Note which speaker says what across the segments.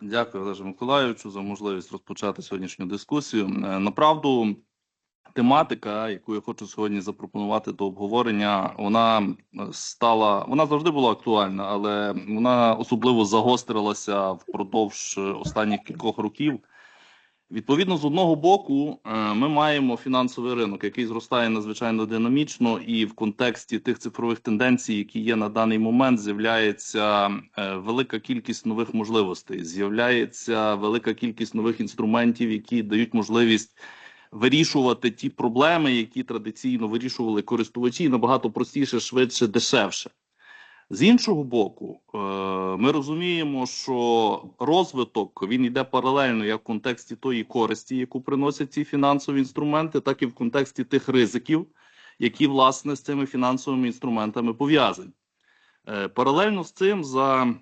Speaker 1: Дякую, Олеже Миколаївичу, за можливість розпочати сьогоднішню дискусію. Е, Направду, тематика, яку я хочу сьогодні запропонувати до обговорення, вона е, стала, вона завжди була актуальна, але вона особливо загострилася впродовж е, останніх кількох років. Відповідно, з одного боку, е, ми маємо фінансовий ринок, який зростає надзвичайно динамічно, і в контексті тих цифрових тенденцій, які є на даний момент, з'являється е, велика кількість нових можливостей. З'являється велика кількість нових інструментів, які дають можливість вирішувати ті проблеми, які традиційно вирішували користувачі набагато простіше, швидше, дешевше. З іншого боку, е, ми розуміємо, що розвиток він йде паралельно як в контексті тої користі, яку приносять ці фінансові інструменти, так і в контексті тих ризиків, які власне з цими фінансовими інструментами пов'язані. Е, Паралельно з цим, за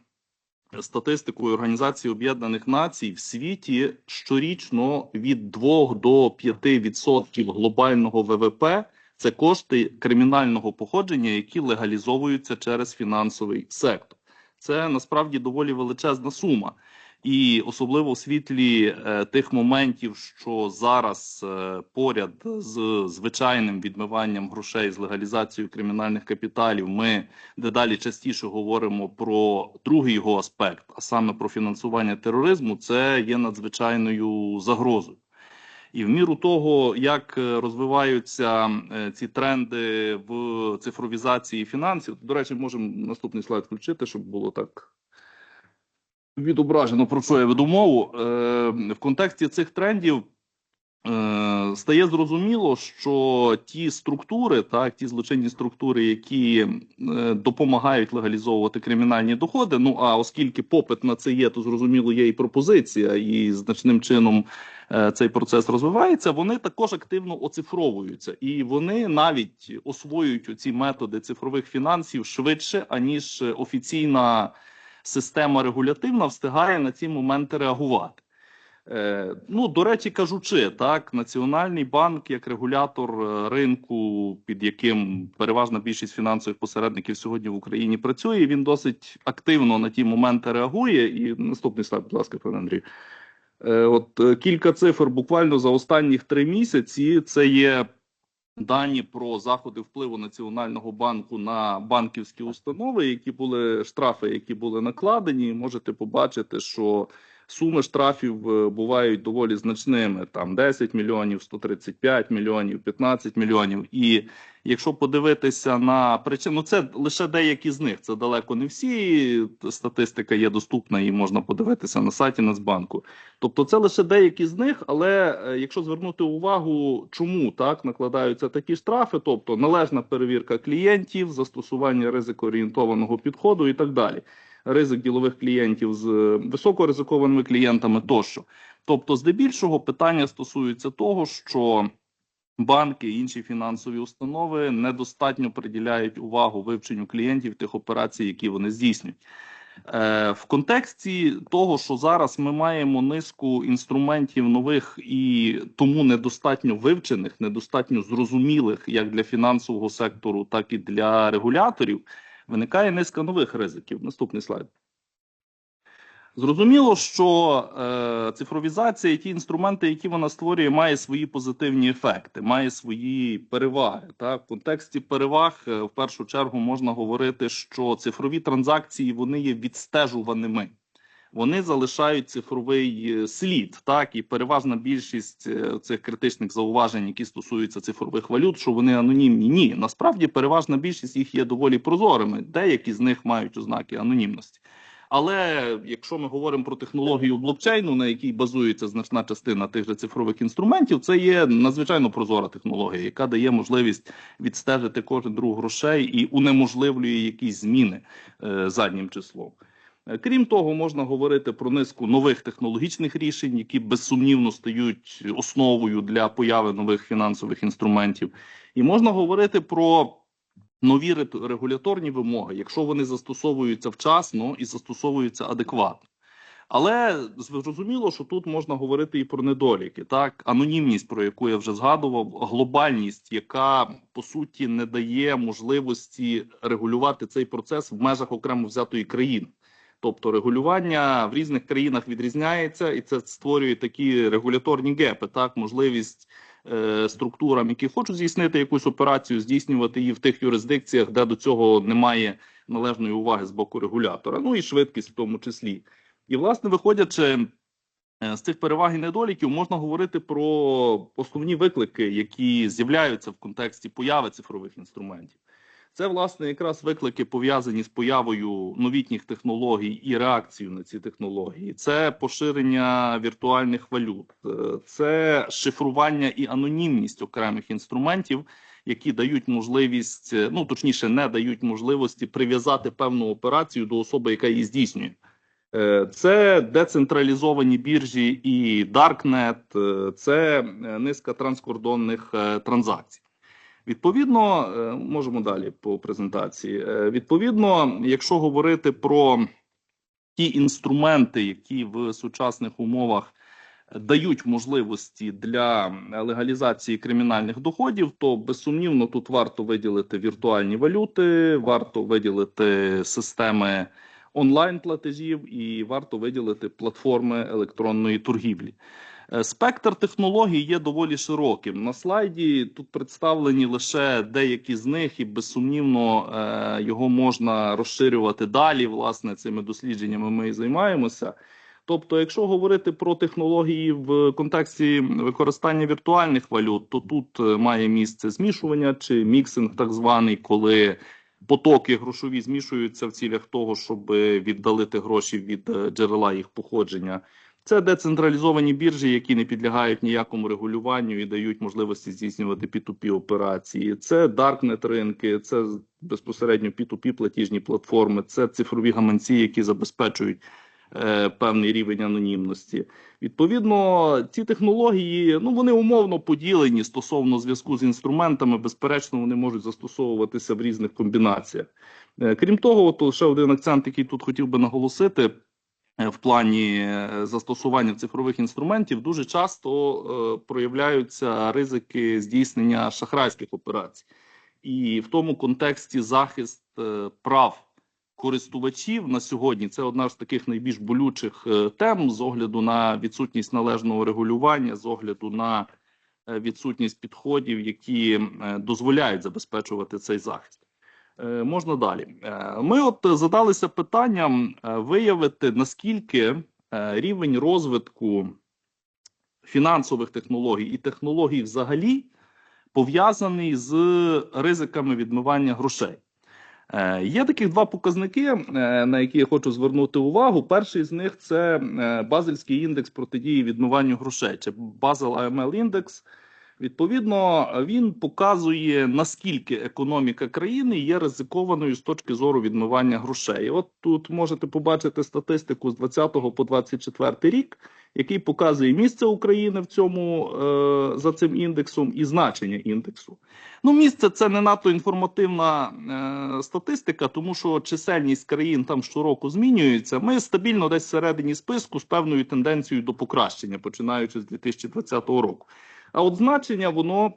Speaker 1: статистикою Організації Об'єднаних Націй, в світі щорічно від 2 до 5% глобального ВВП це кошти кримінального походження, які легалізовуються через фінансовий сектор. Це насправді доволі величезна сума. І особливо в світлі е, тих моментів, що зараз е, поряд з звичайним відмиванням грошей з легалізацією кримінальних капіталів, ми дедалі частіше говоримо про другий його аспект, а саме про фінансування тероризму, це є надзвичайною загрозою. І в міру того, як е, розвиваються е, ці тренди в цифровізації фінансів, до речі, можемо наступний слайд включити, щоб було так відображено, про що я веду мову. Е, В контексті цих трендів стає зрозуміло, що ті структури, так, ті злочинні структури, які допомагають легалізовувати кримінальні доходи. Ну а оскільки попит на це є, то зрозуміло, є і пропозиція, і значним чином цей процес розвивається. Вони також активно оцифровуються, і вони навіть освоюють ці методи цифрових фінансів швидше аніж офіційна система регулятивна встигає на ці моменти реагувати. Е, ну, до речі, кажучи, так, Національний банк як регулятор е, ринку, під яким переважна більшість фінансових посередників сьогодні в Україні працює, він досить активно на ті моменти реагує. І наступний слайд, будь ласка, пане Андрію. Е, от е, кілька цифр буквально за останніх три місяці. Це є дані про заходи впливу Національного банку на банківські установи, які були штрафи, які були накладені. Можете побачити, що суми штрафів е, бувають доволі значними: там 10 мільйонів, 135 мільйонів, 15 мільйонів. І якщо подивитися на причину, це лише деякі з них. Це далеко не всі. Статистика є доступна і можна подивитися на сайті Нацбанку. Тобто, це лише деякі з них. Але е, якщо звернути увагу, чому так накладаються такі штрафи, тобто належна перевірка клієнтів, застосування ризикоорієнтованого підходу і так далі. Ризик ділових клієнтів з е, високоризикованими клієнтами тощо. Тобто, здебільшого питання стосується того, що банки і інші фінансові установи недостатньо приділяють увагу вивченню клієнтів тих операцій, які вони здійснюють. Е, В контексті того, що зараз ми маємо низку інструментів нових і тому недостатньо вивчених, недостатньо зрозумілих як для фінансового сектору, так і для регуляторів, виникає низка нових ризиків. Наступний слайд. Зрозуміло, що е, цифровізація і ті інструменти, які вона створює, має свої позитивні ефекти, має свої переваги. Так? В контексті переваг, е, в першу чергу, можна говорити, що цифрові транзакції вони є відстежуваними. Вони залишають цифровий е, слід, так і переважна більшість е, цих критичних зауважень, які стосуються цифрових валют, що вони анонімні. Ні, насправді переважна більшість їх є доволі прозорими. Деякі з них мають ознаки анонімності. Але якщо ми говоримо про технологію блокчейну, на якій базується значна частина тих же цифрових інструментів, це є надзвичайно прозора технологія, яка дає можливість відстежити кожен друг грошей і унеможливлює якісь зміни е, заднім числом. Крім того, можна говорити про низку нових технологічних рішень, які безсумнівно стають основою для появи нових фінансових інструментів, і можна говорити про нові регуляторні вимоги, якщо вони застосовуються вчасно і застосовуються адекватно. Але зрозуміло, що тут можна говорити і про недоліки. Так, анонімність, про яку я вже згадував, глобальність, яка по суті не дає можливості регулювати цей процес в межах окремо взятої країни. Тобто регулювання в різних країнах відрізняється, і це створює такі регуляторні гепи, так можливість е, структурам, які хочуть здійснити якусь операцію, здійснювати її в тих юрисдикціях, де до цього немає належної уваги з боку регулятора. Ну і швидкість в тому числі. І, власне, виходячи е, з цих переваг і недоліків, можна говорити про основні виклики, які з'являються в контексті появи цифрових інструментів. Це, власне, якраз виклики пов'язані з появою новітніх технологій і реакцією на ці технології. Це поширення віртуальних валют, е, це шифрування і анонімність окремих інструментів, які дають можливість, е, ну точніше, не дають можливості прив'язати певну операцію до особи, яка її здійснює. Е, Це децентралізовані біржі і е, це низка транскордонних транзакцій. Відповідно, е, можемо далі по презентації. Е, Відповідно, якщо говорити про ті інструменти, які в сучасних умовах дають можливості для легалізації кримінальних доходів, то безсумнівно тут варто виділити віртуальні валюти, варто виділити системи онлайн платежів і варто виділити платформи електронної торгівлі. Е, Спектр технологій є доволі широким. На слайді тут представлені лише деякі з них, і безсумнівно е, його можна розширювати далі. Власне, цими дослідженнями ми і займаємося. Тобто, якщо говорити про технології в контексті використання віртуальних валют, то тут е, має місце змішування чи міксинг, так званий, коли потоки грошові змішуються в цілях того, щоб віддалити гроші від джерела їх походження. Це децентралізовані біржі, які не підлягають ніякому регулюванню і дають можливості здійснювати P2P операції. Це даркнет ринки, це безпосередньо P2P платіжні платформи, це цифрові гаманці, які забезпечують е, певний рівень анонімності. Відповідно, ці технології ну вони умовно поділені стосовно зв'язку з інструментами. Безперечно, вони можуть застосовуватися в різних комбінаціях. Е, крім того, то ще один акцент, який тут хотів би наголосити. Е, В плані е, застосування цифрових інструментів дуже часто е, проявляються ризики здійснення шахрайських операцій, і в тому контексті захист прав користувачів на сьогодні це одна з таких найбільш болючих тем з огляду на відсутність належного регулювання, з огляду на відсутність підходів, які дозволяють забезпечувати цей захист. Е, Можна далі. Е, Ми от задалися питанням е, виявити наскільки рівень розвитку фінансових технологій і технологій взагалі пов'язаний з ризиками відмивання грошей. Є таких два показники, на які я хочу звернути увагу. Перший з них це Базельський індекс протидії відмиванню грошей, чи Basel AML індекс. Відповідно, він показує наскільки економіка країни є ризикованою з точки зору відмивання грошей. От тут можете побачити статистику з 20 по 24 рік, який показує місце України в цьому е, за цим індексом і значення індексу. Ну, місце це не надто інформативна е, статистика, тому що чисельність країн там щороку змінюється. Ми стабільно десь всередині списку з певною тенденцією до покращення, починаючи з 2020 року. А от значення воно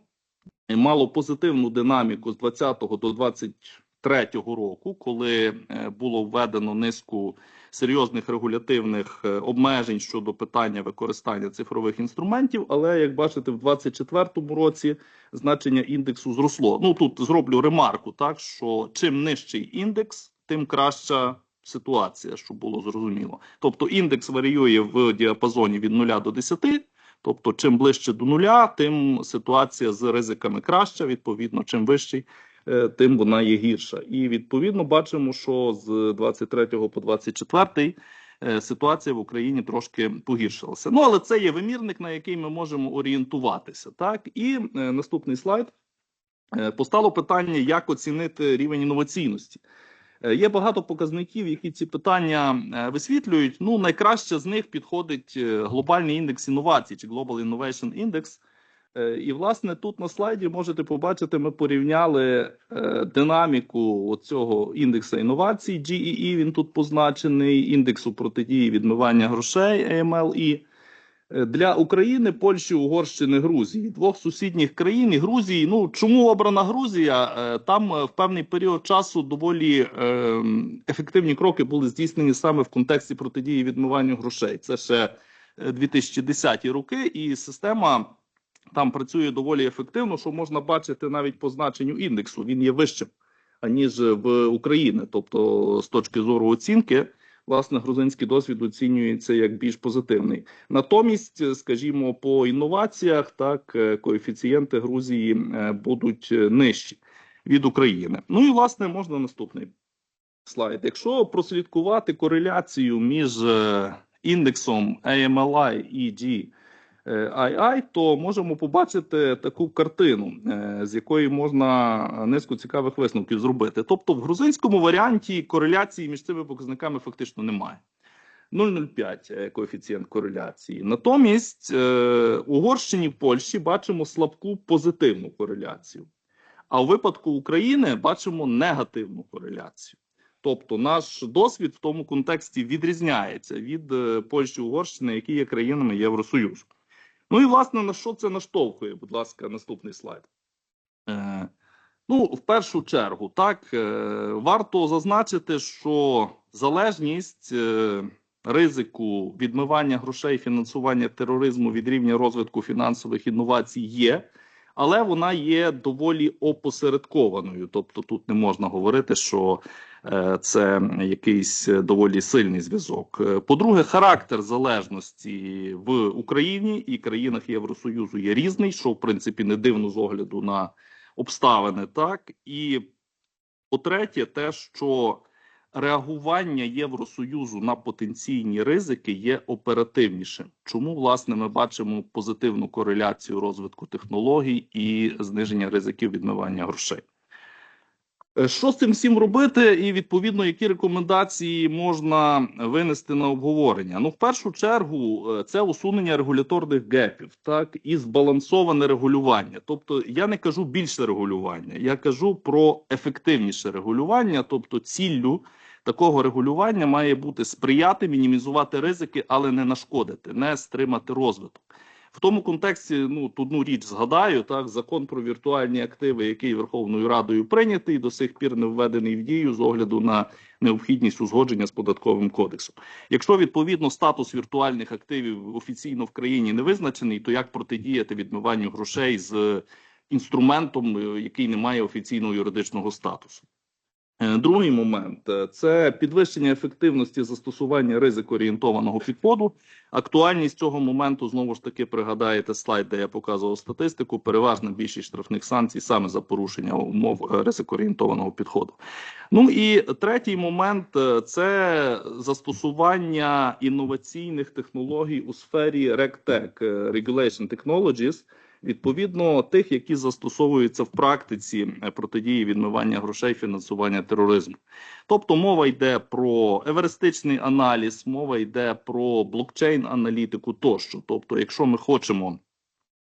Speaker 1: мало позитивну динаміку з 20 до 23 року, коли е, було введено низку серйозних регулятивних е, обмежень щодо питання використання цифрових інструментів. Але як бачите, в 2024 році значення індексу зросло. Ну тут зроблю ремарку, так що чим нижчий індекс, тим краща ситуація, щоб було зрозуміло. Тобто індекс варіює в діапазоні від 0 до 10, Тобто, чим ближче до нуля, тим ситуація з ризиками краща. Відповідно, чим вищий, е, тим вона є гірша. І відповідно бачимо, що з 23 по 24 е, ситуація в Україні трошки погіршилася. Ну але це є вимірник, на який ми можемо орієнтуватися. Так і е, наступний слайд постало питання, як оцінити рівень інноваційності. Е, Є багато показників, які ці питання е, висвітлюють. Ну, найкраще з них підходить е, глобальний індекс інновацій чи Global Innovation Index. І, власне, тут на слайді можете побачити, ми порівняли динаміку цього індексу інновацій. GEE, він тут позначений, індексу протидії відмивання грошей AMLE. Е, для України, Польщі, Угорщини, Грузії, двох сусідніх країн і Грузії. Ну чому обрана Грузія? Е, Там е, в певний період часу доволі ефективні кроки були здійснені саме в контексті протидії відмиванню грошей. Це ще е, 2010 роки, і система там працює доволі ефективно, що можна бачити навіть по значенню індексу. Він є вищим аніж в Україні. Тобто, з точки зору оцінки, власне, грузинський досвід оцінюється як більш позитивний. Натомість, скажімо, по інноваціях так е, коефіцієнти Грузії е, будуть е, нижчі від України. Ну і власне можна наступний слайд. Якщо прослідкувати кореляцію між е, індексом AMLI і GII, то можемо побачити таку картину, е, з якої можна низку цікавих висновків зробити. Тобто, в грузинському варіанті кореляції між цими показниками фактично немає. 0,05 е, коефіцієнт кореляції. Натомість е, Угорщині в Польщі бачимо слабку позитивну кореляцію. А у випадку України бачимо негативну кореляцію. Тобто, наш досвід в тому контексті відрізняється від е, Польщі Угорщини, які є країнами Євросоюзу. Ну і власне на що це наштовхує? Будь ласка, наступний слайд. Е, ну, в першу чергу, так е, варто зазначити, що залежність е, ризику відмивання грошей, фінансування тероризму від рівня розвитку фінансових інновацій є, але вона є доволі опосередкованою. Тобто, тут не можна говорити, що е, це якийсь доволі сильний зв'язок. Е, По-друге, характер залежності в Україні і країнах Євросоюзу є різний, що в принципі не дивно з огляду на обставини, так і по-третє, те, що реагування Євросоюзу на потенційні ризики є оперативнішим. Чому власне ми бачимо позитивну кореляцію розвитку технологій і зниження ризиків відмивання грошей? Е, Що з цим всім робити, і відповідно які рекомендації можна винести на обговорення? Ну, в першу чергу, е, це усунення регуляторних гепів, так і збалансоване регулювання. Тобто, я не кажу більше регулювання, я кажу про ефективніше регулювання. Тобто, ціллю такого регулювання має бути сприяти мінімізувати ризики, але не нашкодити, не стримати розвиток. В тому контексті ну одну річ згадаю так закон про віртуальні активи, який Верховною Радою прийнятий, до сих пір не введений в дію з огляду на необхідність узгодження з податковим кодексом. Якщо відповідно статус віртуальних активів офіційно в країні не визначений, то як протидіяти відмиванню грошей з інструментом, е, який не має офіційного юридичного статусу? Е, Другий момент е, це підвищення ефективності застосування ризикоорієнтованого підходу. Актуальність цього моменту знову ж таки пригадаєте слайд, де я показував статистику. Переважна більшість штрафних санкцій саме за порушення умов е, ризикоорієнтованого підходу. Ну і третій момент це застосування інноваційних технологій у сфері RegTech, Regulation Technologies, відповідно тих, які застосовуються в практиці е, протидії відмивання грошей, фінансування тероризму. Тобто мова йде про еверистичний аналіз, мова йде про блокчейн-аналітику тощо. Тобто, якщо ми хочемо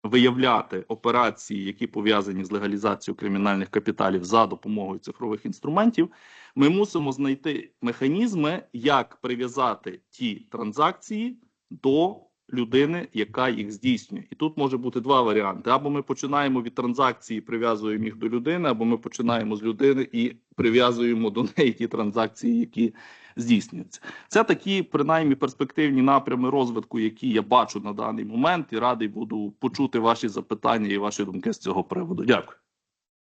Speaker 1: виявляти операції, які пов'язані з легалізацією кримінальних капіталів за допомогою цифрових інструментів, ми мусимо знайти механізми, як прив'язати ті транзакції до людини, яка їх здійснює. І тут може бути два варіанти: або ми починаємо від транзакції, прив'язуємо їх до людини, або ми починаємо з людини і прив'язуємо до неї ті транзакції, які здійснюються. Це такі принаймні перспективні напрями розвитку, які я бачу на даний момент, і радий буду почути ваші запитання і ваші думки з цього приводу. Дякую.